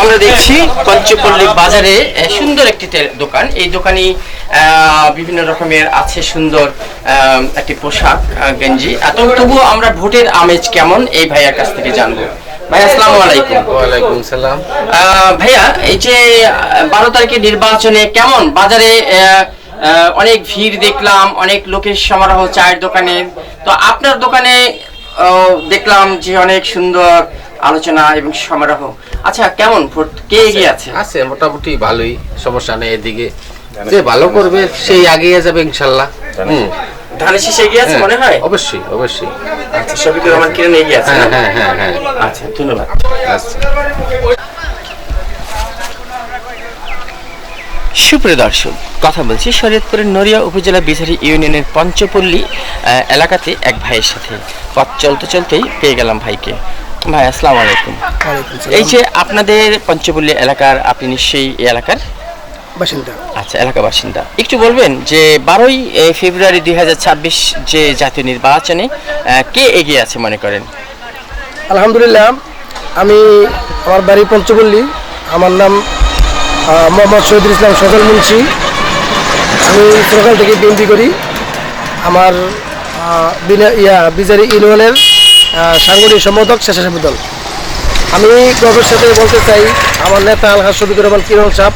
আমরা দেখছি পঞ্চপল্লী বাজারে সুন্দর একটি দোকান। এই দোকানে বিভিন্ন রকমের আছে সুন্দর একটি পোশাক গেঞ্জি। তবুও আমরা ভোটের আমেজ কেমন? এই ভাইয়ার কাছ থেকে জানব। ভাই আসসালামু আলাইকুম। ওয়ালাইকুম সালাম। আহ, ভাইয়া এই যে বারো তারিখে নির্বাচনে কেমন? বাজারে আহ, আহ, অনেক ভিড় দেখলাম অনেক লোকের সমারোহ চায়ের দোকানে। তো আপনার দোকানে দেখলাম যে অনেক সুন্দর আলোচনা এবং সমারোহ। আচ্ছা কেমন? ভোট কে এগিয়ে আছে? আছে মোটামুটি ভালোই সমস্যা নেই এদিকে। যে ভালো করবে সেই আগিয়ে যাবে ইনশাল্লাহ। হুম। ধানের শীষে এগিয়ে আছে হ্যাঁ, মনে হয়? অবশ্যই অবশ্যই। আচ্ছা শফিকুর রহমান কিরণ এগিয়ে আছে হ্যাঁ হ্যাঁ হ্যাঁ হ্যাঁ। আচ্ছা ধন্যবাদ। আচ্ছা। সুপ্রিয় দর্শক কথা বলছি শরীয়তপুরের নড়িয়া উপজেলা বিহারি ইউনিয়নের পঞ্চপল্লী আহ, এলাকাতে এক ভাইয়ের সাথে। পথ চলতে চলতেই পেয়ে গেলাম ভাইকে। ভাই আসসালামু আলাইকুম। এই যে আপনাদের পঞ্চপল্লী এলাকার আপনি নিশ্চয়ই এই এলাকার? বাসিন্দা। আচ্ছা এলাকা বাসিন্দা। একটু বলবেন যে বারোই ফেব্রুয়ারি দু হাজার ছাব্বিশ যে জাতীয় নির্বাচনে কে এগিয়ে আছে মনে করেন? আলহামদুলিল্লাহ আমি আমার বাড়ি পঞ্চপল্লী আমার নাম মোহাম্মদ শহীদুল ইসলাম সজল মুন্সি। আমি সকাল থেকে বিএনপি করি। আমার ইয়া বিজারি ইউনিয়নের সাংগঠনিক সম্পাদক স্বেচ্ছাসেবী দল। আমি গর্বের সাথে বলতে চাই আমার নেতা আলহাজ শফিকুর রহমান কিরণ সাহ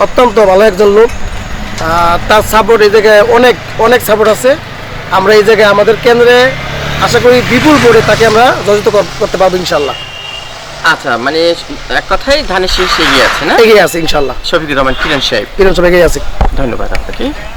অত্যন্ত ভালো একজন লোক। তার সাপোর্ট এই জায়গায় অনেক অনেক সাপোর্ট আছে। আমরা এই জায়গায় আমাদের কেন্দ্রে আশা করি বিপুল ভোটে তাকে আমরা কর- করতে পারব ইনশাল্লাহ আচ্ছা মানে এক কথাই ধানের শীষ এগিয়ে আছে না? এগিয়ে আছে ইনশাল্লাহ শফিকুর রহমান কিরণ সাহেব। কিরণ সব এগিয়ে আছে। ধন্যবাদ আপনাকে।